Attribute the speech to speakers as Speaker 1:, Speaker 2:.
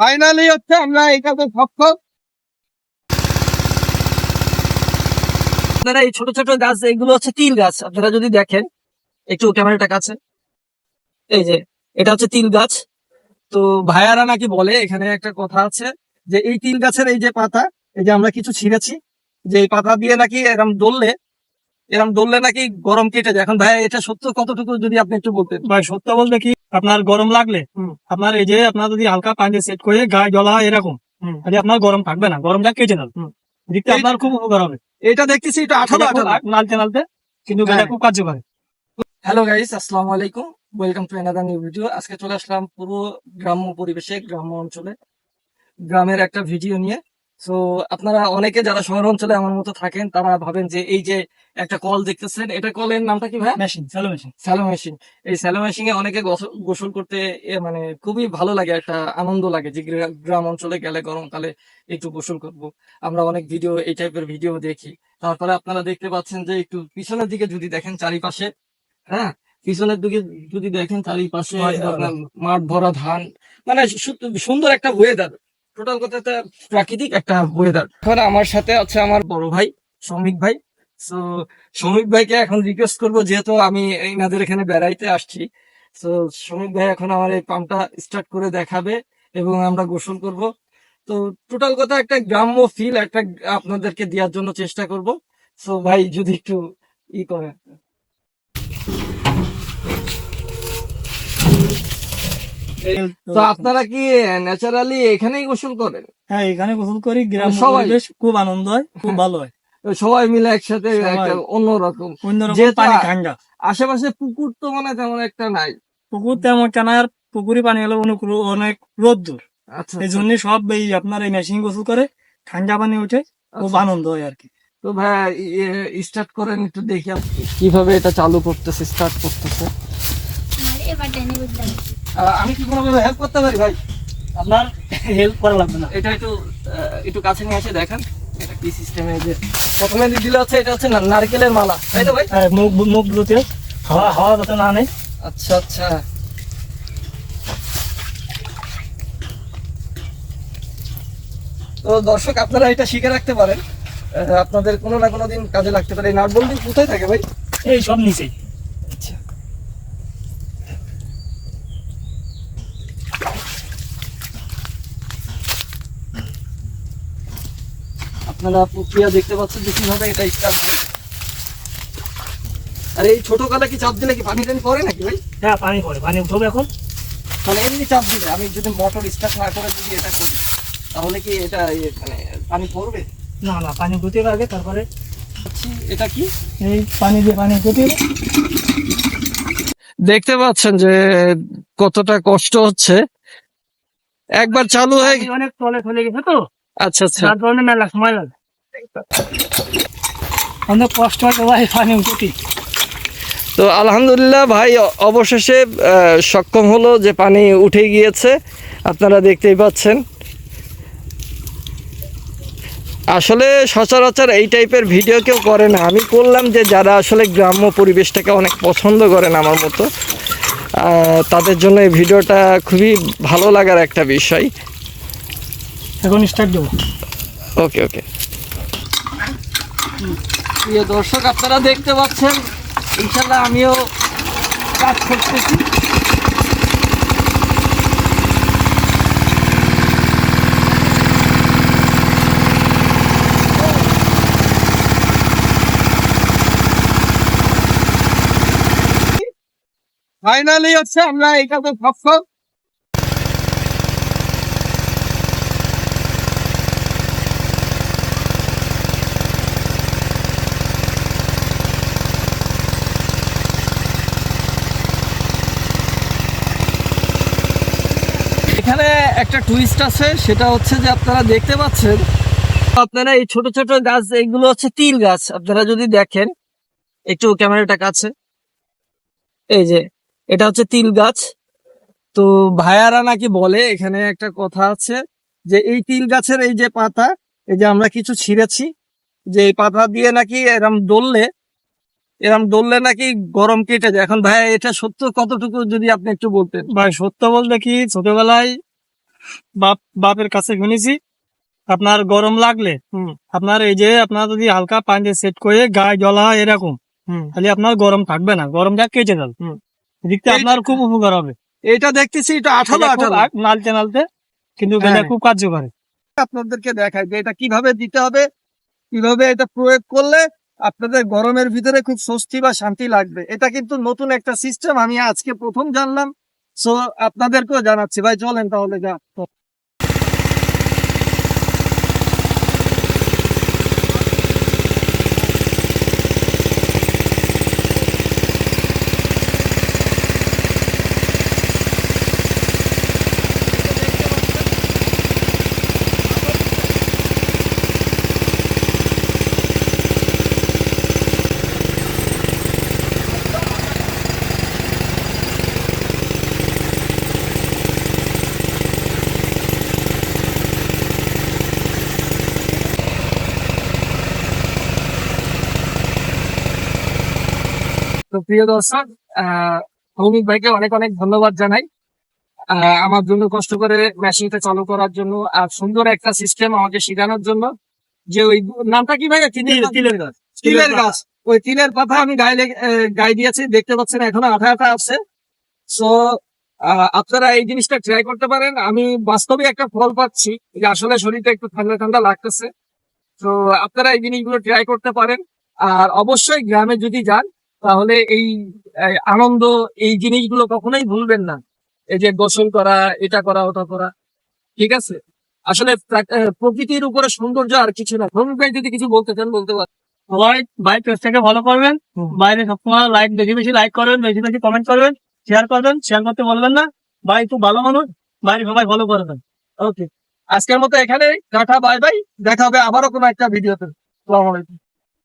Speaker 1: Finally হচ্ছে আমরা এটাতে সক্ষম
Speaker 2: আপনারা এই ছোট ছোট গাছ এগুলো হচ্ছে তিল গাছ। আপনারা যদি দেখেন একটু ক্যামেরাটা কাছে। এই যে এটা হচ্ছে তিল গাছ। তো ভাইয়ারা নাকি বলে এখানে একটা কথা আছে যে এই তিল গাছের এই যে পাতা এই যে আমরা কিছু ছিঁড়েছি যে এই পাতা দিয়ে নাকি এরম ডললে এরম ডললে নাকি গরম কেটে যায়। এখন ভাইয়া এটা সত্য কতটুকু যদি আপনি একটু বলতেন?
Speaker 3: ভাই সত্য বলতে কি আপনার গরম লাগলে। আপনার এই যে আপনার যদি হালকা পানি সেট করে গায়ে হয় এরকম। তাহলে আপনার গরম থাকবে না গরমটা কেটে
Speaker 2: হুম।
Speaker 3: দেখতে আপনার খুব উপকার হবে
Speaker 2: এটা দেখতেছি এটা আঠালো আঠালো
Speaker 3: নালতে নালতে কিন্তু
Speaker 2: হ্যাঁ।
Speaker 3: এটা খুব কার্যকর
Speaker 2: হ্যালো গাইস আসসালামু আলাইকুম welcome to another new video আজকে চলে আসলাম পুরো গ্রাম্য পরিবেশে গ্রাম্য অঞ্চলে গ্রামের একটা ভিডিও নিয়ে সো আপনারা অনেকে যারা শহর অঞ্চলে আমার মতো থাকেন তারা ভাবেন যে এই যে একটা কল দেখতেছেন এটা কলের নামটা কি ভাই
Speaker 3: machine shallow machine
Speaker 2: shallow machine এই স্যালো মেশিনে অনেকে গোসল- করতে মানে খুবই ভালো লাগে একটা আনন্দ লাগে যে গ্রাম অঞ্চলে গেলে গরমকালে একটু গোসল করব। আমরা অনেক ভিডিও এই টাইপের ভিডিও দেখি। তারপরে আপনারা দেখতে পাচ্ছেন যে একটু পিছনের দিকে যদি দেখেন চারিপাশে হ্যাঁ? পিছনের দিকে যদি দেখেন চারিপাশে
Speaker 3: মাঠ ভরা।
Speaker 2: মাঠ ভরা ধান মানে সুন্দর একটা ওয়েদার টোটাল কথা একটা প্রাকৃতিক একটা ওয়েদার এখন আমার সাথে আছে আমার বড় ভাই, শ্রমিক ভাই। তো শ্রমিক ভাইকে এখন রিকোয়েস্ট করব, যেহেতু আমি এনাদের এখানে বেড়াইতে আসছি। তো শ্রমিক ভাই এখন আমার এই পাম্পটা স্টার্ট করে দেখাবে এবং আমরা গোসল করব। তো, টোটাল কথা একটা গ্রাম্য ফিল একটা আপনাদেরকে দেওয়ার জন্য চেষ্টা করব। সো ভাই, যদি একটু ই করে তো আপনারা কি ন্যাচারালি এখানেই গোসল করেন?
Speaker 3: হ্যাঁ এখানে গোসল করি গ্রাম
Speaker 2: সবাই-
Speaker 3: পরিবেশ খুব আনন্দ হয় খুব ভালো হয়।
Speaker 2: সবাই মিলে একসাথে। একটা অন্যরকম।
Speaker 3: অন্যরকম পানি ঠান্ডা
Speaker 2: আশেপাশে পুকুর তো মানে তেমন একটা নাই।
Speaker 3: পুকুর তেমন কেনা আর পুকুরি পানি হলো অনেক অনেক রোদ্দুর।
Speaker 2: আচ্ছা
Speaker 3: এই জন্য সব এই আপনার এই মেশিন গোসল করে ঠান্ডা পানি উঠে খুব
Speaker 2: আচ্ছা।
Speaker 3: আনন্দ হয় আর কি।
Speaker 2: তো ভাই স্টার্ট করেন একটু দেখি আপনি কীভাবে এটা চালু করতেছে স্টার্ট করতেছে।
Speaker 4: এবার টেনে বুঝতে
Speaker 2: আহ, আমি কি কোনোভাবে হেল্প করতে পারি ভাই?
Speaker 3: আপনার হেল্প করা লাগবে না।
Speaker 2: এটা একটু একটু কাছে নিয়ে এসে দেখেন। এটা কি সিস্টেমে যে প্রথমে দিলে হচ্ছে এটা হচ্ছে নারকেলের মালা। তাই তো ভাই?
Speaker 3: হ্যাঁ, মুখ মুখ গুলোতে হাওয়া হাওয়া যাতে না নেই
Speaker 2: আচ্ছা আচ্ছা। তো দর্শক আপনারা এটা শিখে রাখতে পারেন। আপনাদের কোনো না কোনো দিন কাজে লাগতে পারে। নাট বল্টু কোথায় থাকে ভাই?
Speaker 3: এই সব নিচেই।
Speaker 2: আপনারা প্রক্রিয়া দেখতে পাচ্ছেন যে কীভাবে এটা স্টার্ট হয়। আর এই ছোট কালে কি চাপ দিলে কি পানি টানি পড়ে নাকি ভাই?
Speaker 3: হ্যাঁ পানি পড়ে পানি উঠবে এখন।
Speaker 2: মানে এমনি চাপ দিলে আমি যদি মোটর স্টার্ট না করে যদি এটা করি তাহলে কি এটা মানে পানি পড়বে?
Speaker 3: না না পানি গুতে আগে তারপরে
Speaker 2: আচ্ছা, এটা কি?
Speaker 3: এই পানি দিয়ে পানি গুতে
Speaker 2: দেখতে পাচ্ছেন যে কতটা কষ্ট হচ্ছে। একবার চালু হয়ে
Speaker 3: অনেক তলে চলে গেছে তো।
Speaker 2: আচ্ছা আচ্ছা।
Speaker 3: কারণে মেলা সময় লাগে। অনেক কষ্ট হয় ভাই পানি উঠতে
Speaker 2: তো আলহামদুলিল্লাহ ভাই অবশেষে সক্ষম হলো যে পানি উঠে গিয়েছে। আপনারা দেখতেই পাচ্ছেন। আসলে সচরাচর এই টাইপের ভিডিও কেউ করে না। আমি করলাম যে যারা আসলে গ্রাম্য পরিবেশটাকে অনেক পছন্দ করেন আমার মতো তাদের জন্য এই ভিডিওটা খুবই ভালো লাগার একটা বিষয়।
Speaker 3: এখন স্টার্ট দেবো।
Speaker 2: ওকে ওকে প্রিয় দর্শক আপনারা দেখতে পাচ্ছেন ইনশাল্লাহ আমিও কাজ করতেছি।
Speaker 1: ফাইনালি হচ্ছে আমরা এটাতে সক্ষম
Speaker 2: এখানে একটা টুইস্ট আছে, সেটা হচ্ছে যে আপনারা দেখতে পাচ্ছেন, আপনারা এই ছোট ছোট গাছ, এগুলো হচ্ছে তিল গাছ, আপনারা যদি দেখেন, একটু ক্যামেরাটা কাছে। এই যে, এটা হচ্ছে তিল গাছ। তো ভাইয়ারা নাকি বলে, এখানে একটা কথা আছে যে, এই তিল গাছের এই যে পাতা, এই যে আমরা কিছু ছিঁড়েছি, যে এই পাতা দিয়ে নাকি এরম ডললে এরম ডললে নাকি গরম কেটে যায় এখন ভাইয়া এটা সত্য কতটুকু যদি আপনি একটু বলতেন
Speaker 3: ভাই সত্য বলতে কি ছোটবেলায় বাপ বাপের কাছে শুনেছি আপনার গরম লাগলে আপনার এই যে আপনার যদি হালকা পানি দিয়ে সেট করে গায়ে জ্বলা হয় এরকম তাহলে আপনার গরম থাকবে না গরম যা কেটে যাবে
Speaker 2: হুম।
Speaker 3: দেখতে আপনার খুব উপকার হবে
Speaker 2: এটা দেখতেছি এটা আঠালো আঠালো
Speaker 3: নালতে নালতে কিন্তু এটা
Speaker 2: হ্যাঁ।
Speaker 3: খুব কার্যকরী
Speaker 2: আপনাদেরকে দেখাই যে এটা কীভাবে দিতে হবে কীভাবে এটা প্রয়োগ করলে আপনাদের গরমের ভিতরে খুব স্বস্তি বা শান্তি লাগবে। এটা কিন্তু নতুন একটা সিস্টেম আমি আজকে প্রথম জানলাম। সো আপনাদেরকেও জানাচ্ছি। ভাই, চলেন তাহলে, যা। তো প্রিয় দর্শক আহ ভৌমিক ভাইকে অনেক অনেক ধন্যবাদ জানাই। আহ, আমার জন্য কষ্ট করে মেশিনটা চালু করার জন্য আর সুন্দর একটা সিস্টেম আমাকে শেখানোর জন্য। যে ওই নামটা কি ভাই তিলের
Speaker 3: গাছ।
Speaker 2: তিলের গাছ। ওই তিলের পাতা আমি গায়ে গায়ে দিয়েছি দেখতে পাচ্ছেন এখনও আঠা আঠা আছে সো আপনারা এই জিনিসটা ট্রাই করতে পারেন। আমি বাস্তবে একটা ফল পাচ্ছি যে আসলে শরীরটা একটু ঠান্ডা ঠান্ডা লাগতেছে। তো আপনারা এই জিনিসগুলো ট্রাই করতে পারেন। আর অবশ্যই গ্রামে যদি যান তাহলে এই আনন্দ এই জিনিসগুলো কখনোই ভুলবেন না। এই যে গোসল করা এটা করা ওটা করা ঠিক আছে? আসলে প্রকৃতির উপরে সৌন্দর্য আর কিছু না। ভ্রমণ ভাই যদি কিছু বলতে চান বলতে পারেন।
Speaker 3: সবাই ভাই পেজটাকে ফলো করবেন। বাইরে সবসময় লাইক বেশি বেশি লাইক করবেন বেশি বেশি কমেন্ট করবেন শেয়ার করবেন শেয়ার করতে বলবেন না। ভাই খুব ভালো মানুষ। বাইরে সবাই ফলো করবেন।
Speaker 2: ওকে আজকের মতো এখানে টাটা বাই বাই দেখা হবে আবারও কোনো একটা ভিডিওতে আসসালামু আলাইকুম।